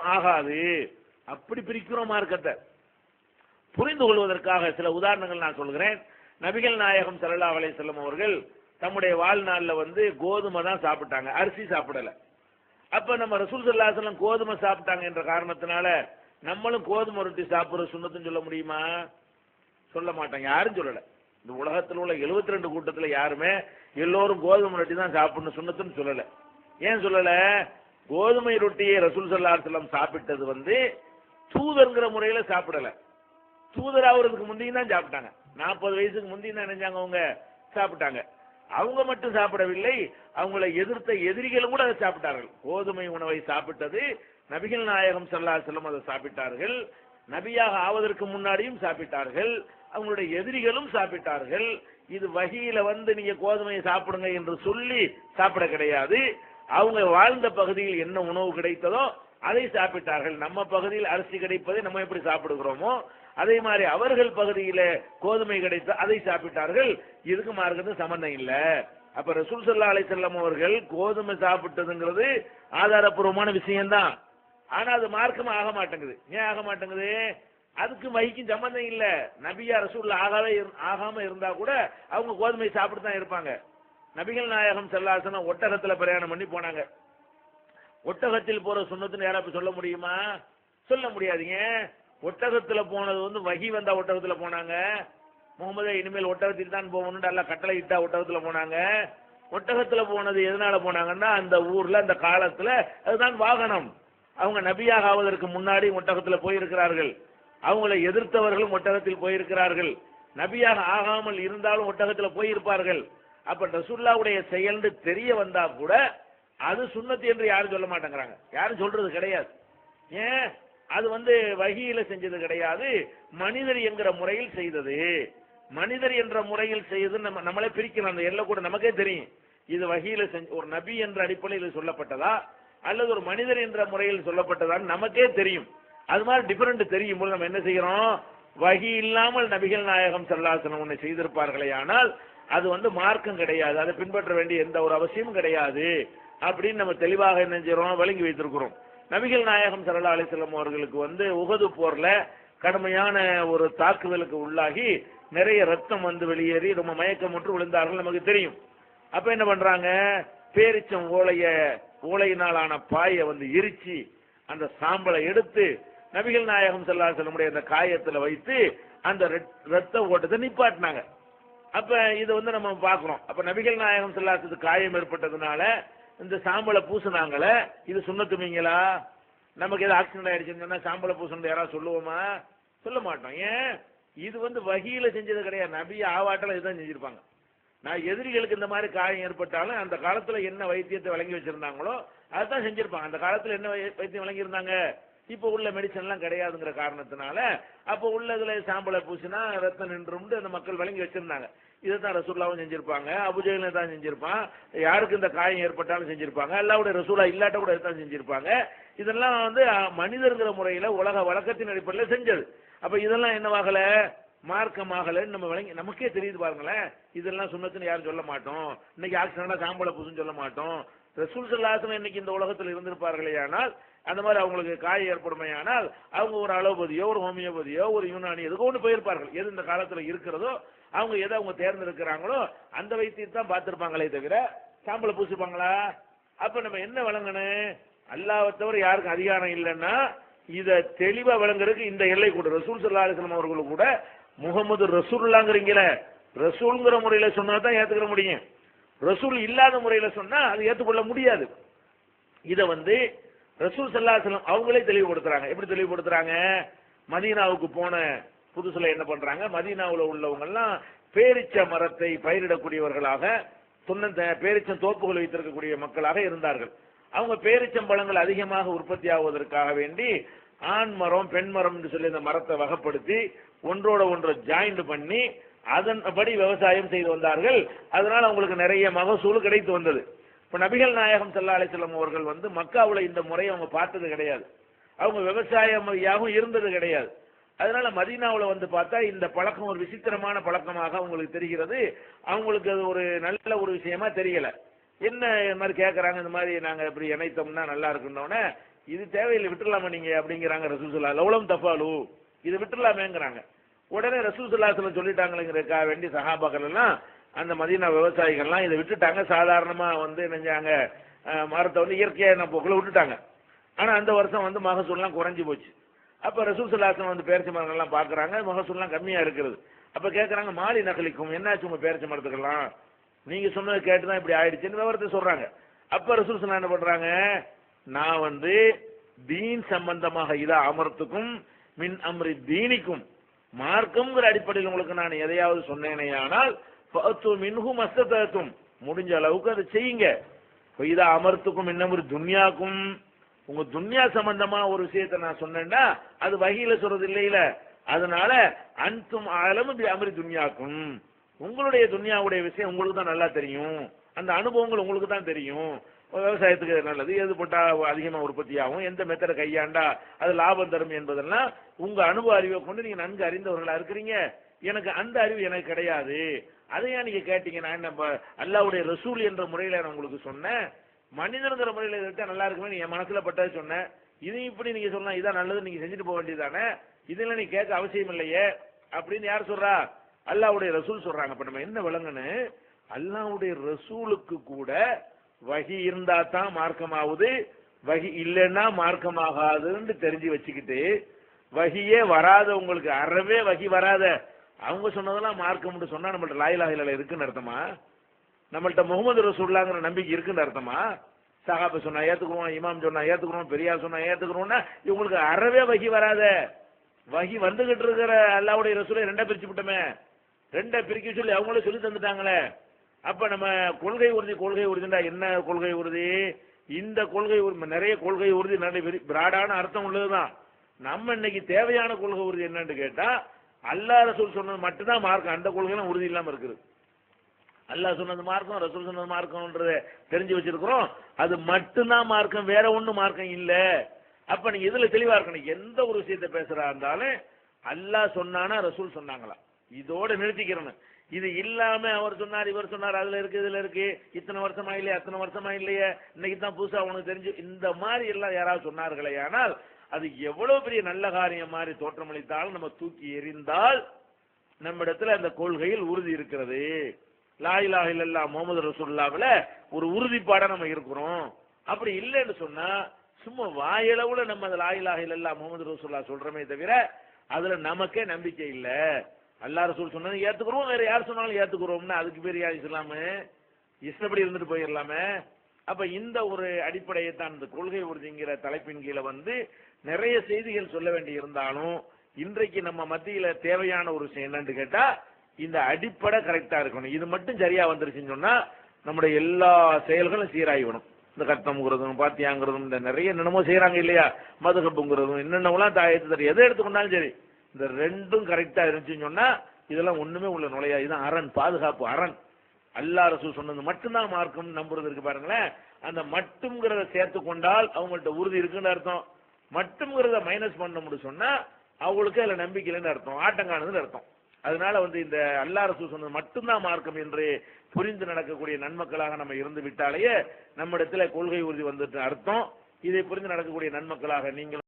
ஆகாது. அப்படி பிரிக்கிறோம் மார்க்கத்தை. புரிந்து கொள்வதற்காக சில உதாரணங்கள் நான் சொல்கிறேன். நபிகள் நாயகம் சல்லா அலைஹி அவர்கள் தம்முடைய வாழ்நாளில் வந்து கோதுமை தான் சாப்பிட்டாங்க. அரிசி சாப்பிடல. அப்ப நம்ம ரசூல் சல்லாசலம் கோதுமை சாப்பிட்டாங்க என்ற காரணத்தினால நம்மளும் கோதுமை ரொட்டி சாப்பிட்ற சுண்ணத்துன்னு சொல்ல முடியுமா? சொல்ல மாட்டாங்க. யாரும் சொல்லல. இந்த உலகத்தில் உள்ள 72 ரெண்டு கூட்டத்தில் யாருமே எல்லோரும் கோதுமை ரொட்டி தான் சாப்பிடணும் சுண்ணத்துன்னு சொல்லலை. ஏன் சொல்லலை? கோதுமை ரொட்டியை ரசூல் ஸல்லல்லாஹு செல்லம் சாப்பிட்டது வந்து தூதர்ங்கிற முறையில சாப்பிடல. தூதர் ஆகுறதுக்கு முந்தையும் தான் சாப்பிட்டாங்க. நாற்பது வயசுக்கு முந்தையும் தான் நினைஞ்சாங்க அவங்க சாப்பிட்டாங்க. அவங்க மட்டும் சாப்பிடவில்லை அவங்களை எதிர்த்த எதிரிகளும் கூட அதை சாப்பிட்டார்கள். கோதுமை உணவை சாப்பிட்டது நபிகள் நாயகம் சல்லா செல்லம் அதை சாப்பிட்டார்கள். நபியாக ஆவதற்கு முன்னாடியும் சாப்பிட்டார்கள். அவங்களுடைய எதிரிகளும் சாப்பிட்டார்கள். இது வகையில வந்து நீங்க கோதுமையை சாப்பிடுங்க என்று சொல்லி சாப்பிட கிடையாது. அவங்க வாழ்ந்த பகுதியில் என்ன உணவு கிடைத்ததோ அதை சாப்பிட்டார்கள். நம்ம பகுதியில் அரிசி கிடைப்பதை நம்ம எப்படி சாப்பிடுகிறோமோ அதே மாதிரி அவர்கள் பகுதியில கோதுமை கிடைத்த அதை சாப்பிட்டார்கள். இதுக்கு மார்க்கத்துக்கு சம்பந்தம் இல்ல. அப்ப ரசூல் சல்லா அலிசல்லாம் அவர்கள் கோதுமை சாப்பிட்டதுங்கிறது ஆதாரப்பூர்வமான விஷயம்தான். ஆனா அது மார்க்கம் ஆக மாட்டேங்குது. ஏன் ஆக மாட்டேங்குது? அதுக்கு மைக்கும் சம்பந்தம் இல்ல. நபியா ரசூல் ஆகாவே இரு- ஆகாம இருந்தா கூட அவங்க கோதுமை சாப்பிட்டு தான் இருப்பாங்க. நபிகள் நாயகம் செல்லாசனம் ஒட்டகத்துல பிரயாணம் பண்ணி போனாங்க. ஒட்டகத்தில் போற சுண்ணத்துன்னு யாராவது சொல்ல முடியுமா? சொல்ல முடியாதுங்க. ஒட்டகத்துல போனது வந்து வகி வந்தா ஒட்டகத்துல போனாங்க. முகமதே இனிமேல் ஒட்டகத்தில் தான் போகணும்னு எல்லாம் கட்டளை இட்டா ஒட்டகத்துல போனாங்க. ஒட்டகத்துல போனது எதனால போனாங்கன்னா அந்த ஊர்ல அந்த காலத்துல அதுதான் வாகனம். அவங்க நபியாக ஆவதற்கு முன்னாடி ஒட்டகத்துல போயிருக்கிறார்கள். அவங்களை எதிர்த்தவர்களும் ஒட்டகத்தில் போயிருக்கிறார்கள். நபியாக ஆகாமல் இருந்தாலும் ஒட்டகத்துல போயிருப்பார்கள். அப்ப ரசுல்லாவுடைய செயல்னு தெரிய வந்தா கூட அது சுண்ணத்து என்று யாரும் சொல்ல மாட்டேங்கிறாங்க. யாரும் சொல்றது கிடையாது. ஏன்? அது வந்து வகையில செஞ்சது கிடையாது. மனிதர் என்கிற முறையில் செய்தது. மனிதர் என்ற முறையில் செய்தது நம்ம நம்மளே பிரிக்கணும். அந்த எல்லை கூட நமக்கே தெரியும். இது வகையில செஞ்ச ஒரு நபி என்ற அடிப்படையில் சொல்லப்பட்டதா? அல்லது ஒரு மனிதர் என்ற முறையில் சொல்லப்பட்டதான்னு நமக்கே தெரியும். அது மாதிரி டிஃபரெண்ட் தெரியும். போது நம்ம என்ன செய்யறோம்? வகி இல்லாமல் நபிகள் நாயகம் சல்லாசனம் ஒன்று செய்திருப்பார்களே ஆனால் அது வந்து மார்க்கம் கிடையாது. அதை பின்பற்ற வேண்டிய எந்த ஒரு அவசியமும் கிடையாது. அப்படின்னு நம்ம தெளிவாக என்ன செய்யறோம்? வழங்கி வைத்திருக்கிறோம். நபிகள் நாயகம் சரலா அலிசல்லம் அவர்களுக்கு வந்து உகது போர்ல கடுமையான ஒரு தாக்குதலுக்கு உள்ளாகி நிறைய ரத்தம் வந்து வெளியேறி ரொம்ப மயக்கம் ஒன்று விழுந்தார்கள் நமக்கு தெரியும். அப்ப என்ன பண்றாங்க? பேரிச்சம் ஓலைய ஓலையினாலான பாயை வந்து எரிச்சு அந்த சாம்பலை எடுத்து நபிகள் நாயகம் செல்லா செல்லமுடைய அந்த காயத்துல வைத்து அந்த ரத்த ஓட்டத்தை நிப்பாட்டினாங்க. அப்ப இது வந்து நம்ம பார்க்கிறோம் அப்ப நபிகள் நாயகம் ஸல்லல்லாஹு காயம் ஏற்பட்டதுனால இந்த சாம்பலை பூசுனாங்களே இது சுண்ணத்துமீங்களா நமக்கு ஏதாவது ஆக்சிடென்ட் ஆயிடுச்சுன்னு சொன்னால் சாம்பலை பூசணும் யாராவது சொல்லுவோமா? சொல்ல மாட்டோம். ஏன்? இது வந்து வகையில் செஞ்சது கிடையாது. நபி ஆவாட்டில் இதுதான் செஞ்சிருப்பாங்க. நான் எதிரிகளுக்கு இந்த மாதிரி காயம் ஏற்பட்டாலும் அந்த காலத்தில் என்ன வைத்தியத்தை வழங்கி வச்சிருந்தாங்களோ அதுதான் செஞ்சிருப்பாங்க. அந்த காலத்தில் என்ன வை- வைத்தியம் வழங்கியிருந்தாங்க? இப்போ உள்ள மெடிசன் எல்லாம் கிடையாதுங்கிற காரணத்தினால அப்போ உள்ளதுல சாம்பலை பூசினா ரத்தம் நின்றும்னு அந்த மக்கள் வழங்கி வச்சிருந்தாங்க. இதைத்தான் ரசூல்லாவும் செஞ்சிருப்பாங்க அபுஜயில தான் செஞ்சிருப்பான் யாருக்கு இந்த காயம் ஏற்பட்டாலும் செஞ்சிருப்பாங்க எல்லாவுடைய ரசூலா இல்லாட்ட கூட இதான் செஞ்சிருப்பாங்க. இதெல்லாம் வந்து மனிதர்கிற முறையில உலக வழக்கத்தின் அடிப்படையில் செஞ்சது. அப்ப இதெல்லாம் என்னவாகல? மார்க்கமாகலன்னு நம்ம விளங்கி நமக்கே தெரியுது பாருங்களேன். இதெல்லாம் சுண்ணத்துன்னு யாரும் சொல்ல மாட்டோம். இன்னைக்கு ஆக்சிடென்டா சாம்பலை பூசுன்னு சொல்ல மாட்டோம். ரசூல் சல்லாசனம் இன்னைக்கு இந்த உலகத்தில் இருந்திருப்பார்களே ஆனால் அந்த மாதிரி அவங்களுக்கு காயம் ஏற்படுமையானால் அவங்க ஒரு அலோபதியோ ஒரு ஹோமியோபதியோ ஒரு யூனானி எதுக்கோ ஒன்று போயிருப்பார்கள். எது இந்த காலத்தில் இருக்கிறதோ அவங்க எதை அவங்க தேர்ந்தெடுக்கிறாங்களோ அந்த வைத்தியத்தை தான் பார்த்துருப்பாங்களே தவிர சாம்பலை பூசிப்பாங்களா? அப்போ நம்ம என்ன வழங்கணும்? அல்லாவை தவிர யாருக்கும் அதிகாரம் இல்லைன்னா இதை தெளிவாக விளங்குறதுக்கு இந்த எல்லை கூட. ரசூல் சல்லா அலிஸ்லாம் அவர்களுக்கு கூட முகமது ரசூல்லாங்கிறீங்களே ரசூல்ங்கிற முறையில் சொன்னா தான் ஏற்றுக்கிற முடியும். ரசூல் இல்லாத முறையில் சொன்னால் அது ஏற்றுக்கொள்ள முடியாது. இதை வந்து ரசூல் சல்லாஹலம் அவங்களே தெளிவுபடுத்துறாங்க எப்படி தெளிவுபடுத்துறாங்க மதீனாவுக்கு போன புதுசுல என்ன பண்றாங்க? மதீனாவில் உள்ளவங்க எல்லாம் பேரிச்ச மரத்தை பயிரிடக்கூடியவர்களாக துண்ணந்த பேரிச்சம் தோப்புகள் வைத்திருக்கக்கூடிய மக்களாக இருந்தார்கள். அவங்க பேரிச்சம்பழங்கள் அதிகமாக உற்பத்தி ஆவதற்காக வேண்டி ஆண் மரம் பெண் மரம் என்று சொல்லி இந்த மரத்தை வகப்படுத்தி ஒன்றோட ஒன்று ஜாயிண்ட் பண்ணி அதன்படி விவசாயம் செய்து வந்தார்கள். அதனால அவங்களுக்கு நிறைய மகசூல் கிடைத்து வந்தது. இப்ப நபிகள் நாயகம் சல்லா அலிசல்லம் அவர்கள் வந்து மக்காவுல இந்த முறையை அவங்க பார்த்தது கிடையாது. அவங்க விவசாயமாகவும் இருந்தது கிடையாது. அதனால மதீனாவில் வந்து பார்த்தா இந்த பழக்கம் ஒரு விசித்திரமான பழக்கமாக அவங்களுக்கு தெரிகிறது. அவங்களுக்கு அது ஒரு நல்ல ஒரு விஷயமா தெரியல. என்ன இந்த மாதிரி கேட்குறாங்க இந்த மாதிரி நாங்கள் இப்படி இணைத்தோம்னா நல்லா இருக்குன்னோடனே இது தேவையில்லை விட்டுறலாமா நீங்க? அப்படிங்கிறாங்க ரசூசுல்லா லவுலம் தஃபாலு இது விட்டுறலாமேங்கிறாங்க. உடனே ரசூசுல்லாத்துல சொல்லிட்டாங்களேங்கிறதுக்காக வேண்டி சஹாபாக்கள் எல்லாம் அந்த மதீனா விவசாயிகள்லாம் இதை விட்டுட்டாங்க. சாதாரணமாக வந்து நினைஞ்சாங்க மரத்தை வந்து இயற்கையான போக்கில் விட்டுட்டாங்க. ஆனால் அந்த வருஷம் வந்து மகசூல்லாம் குறைஞ்சி போச்சு. அப்போ ரசூசலாசன் வந்து பேரிச்சி மரங்கள்லாம் பார்க்குறாங்க. மகசூல்லாம் கம்மியாக இருக்கிறது அப்போ கேட்குறாங்க மாலி நகலிக்கும். என்னாச்சு உங்கள் பேரிச்சி மரத்துக்கெல்லாம்? நீங்க சொன்னது கேட்டுதான் இப்படி ஆயிடுச்சுன்னு விவரத்தை சொல்கிறாங்க அப்போ ரசூசலா என்ன பண்ணுறாங்க நான் வந்து தீன் சம்பந்தமாக இதா அமர்த்துக்கும் மின் அம்ரி தீனிக்கும் மார்க்கம்ங்கிற அடிப்படையில் உங்களுக்கு நான் எதையாவது சொன்னேனேயானால் ஃபஅத்து மின்ஹு மஸ்தத்தும் முடிஞ்ச அளவுக்கு அதை செய்யுங்க. இப்ப இதா அமர்த்துக்கும் இன்னமொரு துன்யாக்கும் உங்க துன்யா சம்பந்தமா ஒரு விஷயத்தை நான் சொன்னேன்னா அது வகையில சொல்றது இல்லையில. அதனால அன்தும் ஆழம் பி அமரி துன்யாக்கும். உங்களுடைய துன்யாவுடைய விஷயம் உங்களுக்கு தான் நல்லா தெரியும். அந்த அனுபவங்கள் உங்களுக்கு தான் தெரியும். விவசாயத்துக்கு நல்லது எது போட்டா அதிகமாக உற்பத்தி ஆகும் எந்த மெத்தடை கையாண்டா அது லாபம் தரும் என்பதெல்லாம் உங்க அனுபவ அறிவை கொண்டு நீங்க நன்கு அறிந்தவர்களா இருக்கிறீங்க. எனக்கு அந்த அறிவு எனக்கு கிடையாது. அதையா நீங்க கேட்டீங்க? நான் என்ன ப- ரசூல் என்ற முறையில நான் உங்களுக்கு சொன்னேன். மனிதனுங்கிற முறையில இருக்கா நல்லா இருக்குமே என் மனசுல பட்டது சொன்னேன் இதையும் இப்படி நீங்க சொல்லலாம் இதான் நல்லது நீங்க செஞ்சுட்டு போக வேண்டியதானே இதெல்லாம் நீ கேட்க அவசியம் இல்லையே அப்படின்னு யார் சொல்றா? அல்லாவுடைய ரசூல் சொல்றாங்க. இப்போ நம்ம என்ன விளங்குன்னு? அல்லாவுடைய ரசூலுக்கு கூட வகி இருந்தா தான் மார்க்கமாகுது வகி இல்லைன்னா மார்க்கமாகாதுன்னு தெரிஞ்சு வச்சுக்கிட்டு வகியே வராத உங்களுக்கு அறவே வகி வராத அவங்க சொன்னதெல்லாம் மார்க்கம்னு சொன்னா நம்மள்ட்ட லாயிலாகில இருக்குன்னு அர்த்தமா? நம்மள்ட்ட முகமது ரசூல்லாங்கிற நம்பிக்கை இருக்குன்னு அர்த்தமா? சகாப சொன்னா ஏத்துக்குறோம் இமாம் சொன்னா ஏத்துக்குறோம் பெரியார் சொன்னா ஏத்துக்குறோம்னா இவங்களுக்கு அறவே வகி வராத. வகி வந்துகிட்டு இருக்கிற அல்லாவுடைய ரசூலை ரெண்டா பிரிச்சு விட்டோமே. ரெண்டா பிரிக்க சொல்லி அவங்களே சொல்லி தந்துட்டாங்களே. அப்ப நம்ம கொள்கை உறுதி கொள்கை உறுதினா என்ன கொள்கை உறுதி? இந்த கொள்கை உறுதி நிறைய கொள்கை உறுதி நிறைய பிராடான அர்த்தம் உள்ளதுதான். நம்ம இன்னைக்கு தேவையான கொள்கை உறுதி என்னன்னு கேட்டா அல்லாஹ் ரசூல் சொன்னது மட்டும்தான் மார்க்கம் அந்த கொள்கைலாம் உறுதி இல்லாமல் இருக்குது. அல்லாஹ் சொன்னது மார்க்கம் ரசூல் சொன்னது மார்க்கம்ன்றத தெரிஞ்சு வச்சிருக்கிறோம். அது மட்டும்தான் மார்க்கம் வேற ஒன்றும் மார்க்கம் இல்லை. அப்ப நீங்கள் இதுல தெளிவா இருக்கணும்? எந்த ஒரு விஷயத்த பேசுறா இருந்தாலும் அல்லாஹ் சொன்னானா ரசூல் சொன்னாங்களா? இதோட நிறுத்திக்கிறணும். இது இல்லாம அவர் சொன்னார் இவர் சொன்னார் அதுல இருக்கு இதுல இருக்கு. இத்தனை வருஷமா இல்லையா அத்தனை வருஷமா இல்லையே? இன்னைக்கு தான் புதுசா உனக்கு தெரிஞ்சு. இந்த மாதிரி எல்லாம் யாராவது சொன்னார்களே ஆனால் அது எவ்வளவு பெரிய நல்ல காரியம் மாதிரி தோற்றமளித்தாலும் நம்ம தூக்கி எறிந்தால் நம்மிடத்துல அந்த கொள்கையில் உறுதி இருக்கிறது. லாயிலாக இல்லல்லா முகமது ரசூல்லாவில் ஒரு உறுதிப்பாடாக நம்ம இருக்கிறோம். அப்படி இல்லைன்னு சொன்னா சும்மா வாயளவுல நம்ம அந்த லாயிலாக இல்லல்லா முகமது ரசூல்லா சொல்றமே தவிர அதுல நமக்கே நம்பிக்கை இல்லை. அல்லா ரசூல் சொன்னது ஏத்துக்கிறோம் வேற யார் சொன்னாலும் ஏத்துக்கிறோம்னா அதுக்கு பேர் யார் இஸ்லாமு? இஷ்டப்படி இருந்துட்டு போயிடலாமே? அப்ப இந்த ஒரு அடிப்படையை தான் இந்த கொள்கை உறுதிங்கிற தலைப்பின் கீழே வந்து நிறைய செய்திகள் சொல்ல வேண்டி இருந்தாலும் இன்றைக்கு நம்ம மத்தியில தேவையான ஒரு விஷயம் என்னன்னு கேட்டா இந்த அடிப்படை கரெக்டா இருக்கணும். இது மட்டும் சரியா வந்துருச்சுன்னு சொன்னா நம்முடைய எல்லா செயல்களும் சீராகிவிடும். இந்த கட்டம்ங்கிறதும் பாத்தியாங்கிறதும் இந்த நிறைய என்னென்னமோ செய்யறாங்க இல்லையா? மதுகப்புங்கிறதும் என்னென்னலாம் தாயத்து தெரியும்? எதை எடுத்துக்கொண்டாலும் சரி. இந்த ரெண்டும் கரெக்டா இருந்துச்சுன்னு சொன்னா இதெல்லாம் ஒண்ணுமே உள்ள நுழையா இதுதான் அரண் பாதுகாப்பு அரண். அல்லா ரசூல் சொன்னது மட்டும்தான் மார்க்கம் நம்புறது இருக்கு பாருங்களேன். அந்த மட்டும்ங்கிறத சேர்த்து கொண்டால் அவங்கள்ட்ட உறுதி இருக்குன்னு அர்த்தம். மட்டும்ங்கிறத மைனஸ் பண்ண முடியும் சொன்னா அவங்களுக்கு அதுல நம்பிக்கை இல்லைன்னு அர்த்தம். ஆட்டங்கானதுன்னு அர்த்தம். அதனால வந்து இந்த அல்லா ரசூல் சொன்னது மட்டும்தான் மார்க்கம் என்று புரிந்து நடக்கக்கூடிய நன்மக்களாக நம்ம இருந்து விட்டாலேயே நம்மிடத்துல கொள்கை உறுதி வந்துட்டு அர்த்தம். இதை புரிந்து நடக்கக்கூடிய நன்மக்களாக நீங்கள்